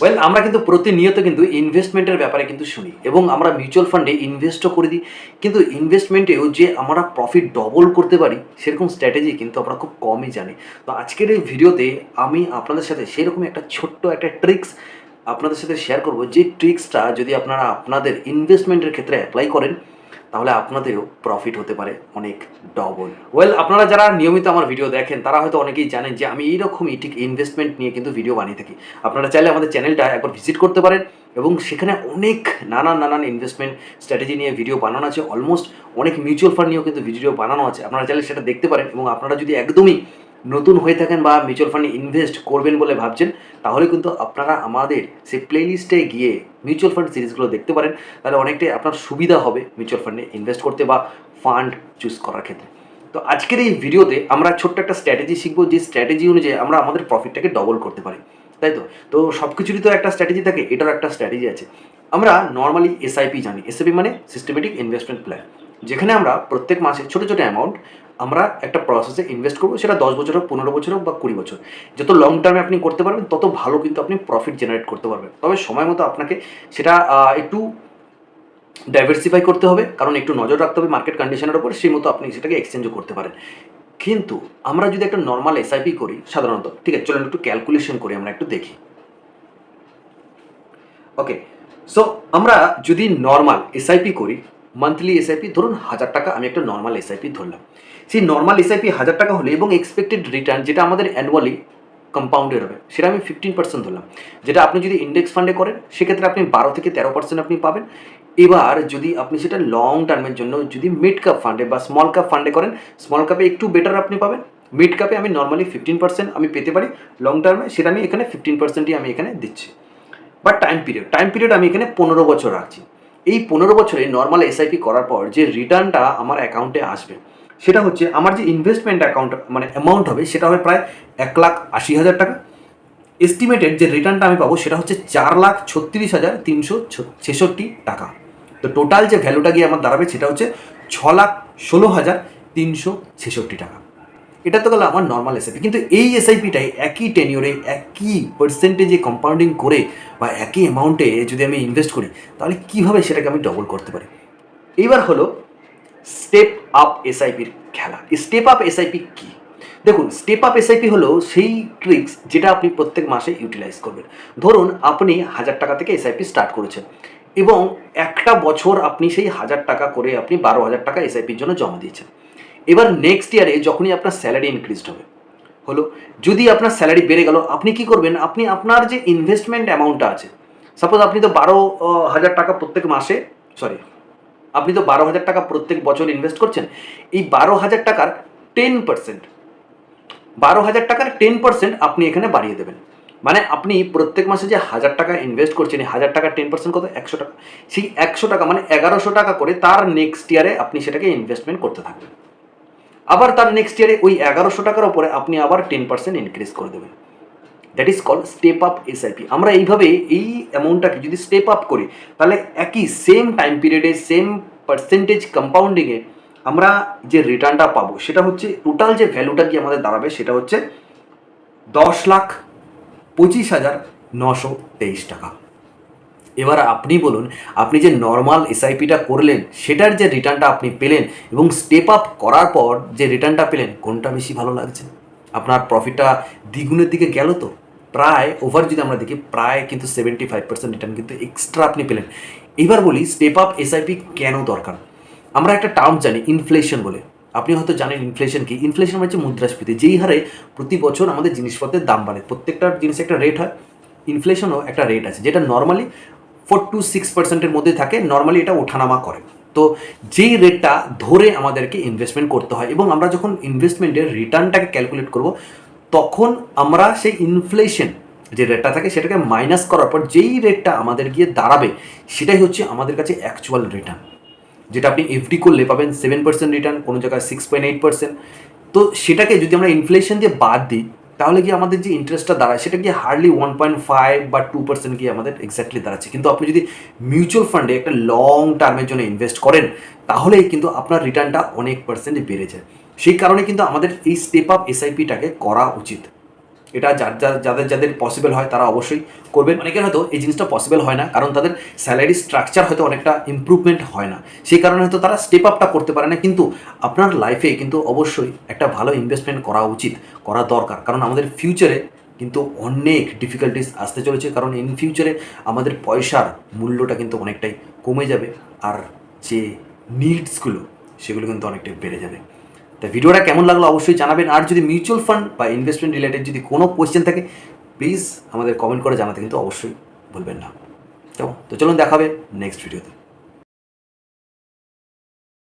Well আমরা কিন্তু প্রতিনিয়ত কিন্তু ইনভেস্টমেন্টের ব্যাপারে কিন্তু শুনি এবং আমরা মিউচুয়াল ফান্ডে ইনভেস্টও করে দিই। কিন্তু ইনভেস্টমেন্টেও যে আমরা প্রফিট ডবল করতে পারি, সেরকম স্ট্র্যাটেজি কিন্তু আমরা খুব কমই জানি। তো আজকের এই ভিডিওতে আমি আপনাদের সাথে সেরকম একটা ছোট্ট একটা ট্রিক্স আপনাদের সাথে শেয়ার করব। যে ট্রিক্সটা যদি আপনারা আপনাদের ইনভেস্টমেন্টের ক্ষেত্রে অ্যাপ্লাই করেন তাহলে আপনাদেরও প্রফিট হতে পারে অনেক ডবল ওয়েল আপনারা যারা নিয়মিত আমার ভিডিও দেখেন, তারা হয়তো অনেকেই জানেন যে আমি এইরকমই ঠিক ইনভেস্টমেন্ট নিয়ে কিন্তু ভিডিও বানিয়ে থাকি। আপনারা চাইলে আমাদের চ্যানেলটা একবার ভিজিট করতে পারেন এবং সেখানে অনেক নানান নানান ইনভেস্টমেন্ট স্ট্র্যাটেজি নিয়ে ভিডিও বানানো আছে। অলমোস্ট অনেক মিউচুয়াল ফান্ড নিয়েও কিন্তু ভিডিও বানানো আছে। আপনারা চাইলে সেটা দেখতে পারেন এবং আপনারা যদি একদমই নতুন হয়ে থাকেন বা মিউচুয়াল ফান্ডে ইনভেস্ট করবেন বলে ভাবছেন, তাহলে কিন্তু আপনারা আমাদের সেই প্লেলিস্টে গিয়ে মিউচুয়াল ফান্ড সিরিজগুলো দেখতে পারেন। তাহলে অনেকটাই আপনার সুবিধা হবে মিউচুয়াল ফান্ডে ইনভেস্ট করতে বা ফান্ড চুজ করার ক্ষেত্রে। তো আজকের এই ভিডিওতে আমরা ছোট্ট একটা স্ট্র্যাটেজি শিখব, যে স্ট্র্যাটেজি অনুযায়ী আমরা আমাদের প্রফিটটাকে ডবল করতে পারি। তাই তো? তো সব কিছুরই তো একটা স্ট্র্যাটেজি থাকে, এটারও একটা স্ট্র্যাটেজি আছে। আমরা নর্মালি এসআইপি জানি। এসআইপি মানে সিস্টেমেটিক ইনভেস্টমেন্ট প্ল্যান যেখানে আমরা প্রত্যেক মাসে ছোটো ছোটো অ্যামাউন্ট আমরা একটা প্রসেসে ইনভেস্ট করব, সেটা দশ বছর হোক, পনেরো বছর হোক বা কুড়ি বছর। যত লং টার্মে আপনি করতে পারবেন, তত ভালো কিন্তু আপনি প্রফিট জেনারেট করতে পারবেন। তবে সময় মতো আপনাকে সেটা একটু ডাইভার্সিফাই করতে হবে, কারণ একটু নজর রাখতে হবে মার্কেট কন্ডিশনের উপর, সেই মতো আপনি সেটাকে এক্সচেঞ্জও করতে পারেন। কিন্তু আমরা যদি একটা নর্মাল এসআইপি করি, সাধারণত, ঠিক আছে, চলুন একটু ক্যালকুলেশন করি, আমরা একটু দেখি। ওকে সো আমরা যদি নর্মাল এসআইপি করি মান্থলি এসআইপি ধরুন হাজার টাকা আমি একটা নর্মাল এসআইপি ধরলাম। সেই নর্মাল এসআইপি হাজার টাকা হলে এবং এক্সপেক্টেড রিটার্ন যেটা আমাদের অ্যানুয়ালি কম্পাউন্ডেড হবে, সেটা আমি ফিফটিন পার্সেন্ট ধরলাম। যেটা আপনি যদি ইন্ডেক্স ফান্ডে করেন, সেক্ষেত্রে আপনি বারো থেকে তেরো পার্সেন্ট আপনি পাবেন। এবার যদি আপনি সেটা লং টার্মের জন্য যদি মিড কাপ ফান্ডে বা স্মল কাপ ফান্ডে করেন স্মল কাপে একটু বেটার আপনি পাবেন। মিড কাপে আমি নর্মালি ফিফটিন পার্সেন্ট আমি পেতে পারি লং টার্মে সেটা আমি এখানে ফিফটিন পার্সেন্টই আমি এখানে দিচ্ছি। বা টাইম পিরিয়ড টাইম পিরিয়ড আমি এখানে পনেরো বছর রাখছি। এই পনেরো বছরে নর্মাল এসআইপি করার পর যে রিটার্নটা আমার অ্যাকাউন্টে আসবে, সেটা হচ্ছে আমার যে ইনভেস্টমেন্ট অ্যাকাউন্ট মানে অ্যামাউন্ট হবে, সেটা হবে প্রায় এক লাখ আশি হাজার টাকা। এস্টিমেটেড যে রিটার্নটা আমি পাবো, সেটা হচ্ছে চার লাখ ছত্রিশ হাজার তিনশো ছেষট্টি টাকা। তো টোটাল যে ভ্যালুটা গিয়ে আমার দাঁড়াবে, সেটা হচ্ছে ছ লাখ ষোলো হাজার তিনশো ছেষট্টি টাকা। এটা তো গেল আমার নর্মাল এসআইপি কিন্তু এই এসআইপিটাই একই টেনিওরে একই পার্সেন্টেজে কম্পাউন্ডিং করে বা একই অ্যামাউন্টে যদি আমি ইনভেস্ট করি, তাহলে কীভাবে সেটাকে আমি ডবল করতে পারি? এইবার হলো স্টেপ আপ এসআইপির খেলা। স্টেপ আপ এসআইপি কী? দেখুন স্টেপ আপ এসআইপি হলো সেই ট্রিক্স যেটা আপনি প্রত্যেক মাসে ইউটিলাইজ করবেন। ধরুন, আপনি হাজার টাকা থেকে এসআইপি স্টার্ট করেছেন এবং একটা বছর আপনি সেই হাজার টাকা করে আপনি বারো হাজার টাকা এসআইপির জন্য জমা দিয়েছেন। এবার নেক্সট ইয়ারে যখনই আপনার স্যালারি ইনক্রিজড হবে, হলো, যদি আপনার স্যালারি বেড়ে গেল, আপনি কি করবেন? আপনি আপনার যে ইনভেস্টমেন্ট অ্যামাউন্টটা আছে সাপোজ আপনি তো বারো হাজার টাকা প্রত্যেক মাসে সরি আপনি তো বারো হাজার টাকা প্রত্যেক বছর ইনভেস্ট করছেন, এই বারো হাজার টাকার টেন পার্সেন্ট বারো হাজার টাকার টেন পার্সেন্ট আপনি এখানে বাড়িয়ে দেবেন। মানে আপনি প্রত্যেক মাসে যে হাজার টাকা ইনভেস্ট করছেন, এই হাজার টাকার টেন পার্সেন্ট কত? একশো টাকা। সেই একশো টাকা মানে এগারোশো টাকা করে তার নেক্সট ইয়ারে আপনি সেটাকে ইনভেস্টমেন্ট করতে থাকবেন। আবার তার নেক্সট ইয়ারে ওই এগারোশো টাকার ওপরে আপনি আবার টেন পার্সেন্ট ইনক্রিজ করে দেবেন। That is call step up SIP আমরা এইভাবে এই অ্যামাউন্টটাকে যদি স্টেপ আপ করি, তাহলে একই সেম টাইম পিরিয়ডে সেম পার্সেন্টেজ কম্পাউন্ডিংয়ে আমরা যে রিটার্নটা পাবো, সেটা হচ্ছে টোটাল যে ভ্যালুটা কি আমাদের দাঁড়াবে, সেটা হচ্ছে দশ লাখ পঁচিশ হাজার নশো তেইশ টাকা। এবার আপনি বলুন, আপনি যে নর্মাল এসআইপিটা করলেন, সেটার যে রিটার্নটা আপনি পেলেন এবং স্টেপ আপ করার পর যে রিটার্নটা পেলেন, কোনটা বেশি ভালো লাগছে? আপনার প্রফিটটা দ্বিগুণের দিকে গেল তো? প্রায় ওভার যদি আমরা দেখি, প্রায় কিন্তু সেভেন্টি ফাইভ পার্সেন্ট রিটার্ন কিন্তু এক্সট্রা আপনি পেলেন। এবার বলি স্টেপ আপ এসআইপি কেন দরকার? আমরা একটা টার্ম জানি ইনফ্লেশন বলে। আপনি হয়তো জানেন ইনফ্লেশন কি? ইনফ্লেশন হচ্ছে মুদ্রাস্ফীতি, যেই হারে প্রতি বছর আমাদের জিনিসপত্রের দাম বাড়ে। প্রত্যেকটা জিনিস একটা রেট হয়। ইনফ্লেশনও একটা রেট আছে, যেটা নর্মালি ফোর টু সিক্স পার্সেন্টের মধ্যে থাকে নর্মালি এটা ওঠানামা করে। তো যেই রেটটা ধরে আমাদেরকে ইনভেস্টমেন্ট করতে হয় এবং আমরা যখন ইনভেস্টমেন্টের রিটার্নটাকে ক্যালকুলেট করব, তখন আমরা সেই ইনফ্লেশন যে রেটটা থাকে সেটাকে মাইনাস করার পর যেই রেটটা আমাদের গিয়ে দাঁড়াবে, সেটাই হচ্ছে আমাদের কাছে অ্যাকচুয়াল রিটার্ন যেটা আপনি এফডি করলে পাবেন সেভেন পার্সেন্ট রিটার্ন কোনো জায়গায় সিক্স পয়েন্ট এইট পার্সেন্ট তো সেটাকে যদি আমরা ইনফ্লেশন দিয়ে বাদ দিই তাহলে কি আমাদের যে ইন্টারেস্টটা দাঁড়ায়, সেটা কি হার্ডলি ওয়ান পয়েন্ট ফাইভ বা টু পার্সেন্ট কি আমাদের এক্স্যাক্টলি দাঁড়াচ্ছে। কিন্তু আপনি যদি মিউচুয়াল ফান্ডে একটা লং টার্মের জন্য ইনভেস্ট করেন তাহলে কিন্তু আপনার রিটার্নটা অনেক পার্সেন্ট বেড়ে যায়। সেই কারণে কিন্তু আমাদের এই স্টেপ আপ এসআইপিটাকে করা উচিত। এটা যার যাদের যাদের পসিবল হয়, তারা অবশ্যই করবেন। অনেকের হয়তো এই জিনিসটা পসিবল হয় না, কারণ তাদের স্যালারি স্ট্রাকচার হয়তো অনেকটা ইমপ্রুভমেন্ট হয় না। সেই কারণে হয়তো তারা স্টেপ আপটা করতে পারে না, কিন্তু আপনার লাইফে কিন্তু অবশ্যই একটা ভালো ইনভেস্টমেন্ট করা উচিত, করা দরকার। কারণ আমাদের ফিউচারে কিন্তু অনেক ডিফিকাল্টিস আসতে চলেছে, কারণ ইন ফিউচারে আমাদের পয়সার মূল্যটা কিন্তু অনেকটাই কমে যাবে, আর যে নিডসগুলো সেগুলো কিন্তু অনেকটাই বেড়ে যাবে। তা ভিডিওটা কেমন লাগল অবশ্যই জানাবেন। আর যদি মিউচুয়াল ফান্ড বা ইনভেস্টমেন্ট রিলেটেড যদি কোনো কোয়েশ্চেন থাকে প্লিজ আমাদের কমেন্ট করে জানাতে কিন্তু অবশ্যই ভুলবেন না। তো চলুন দেখাবে নেক্সট ভিডিওতে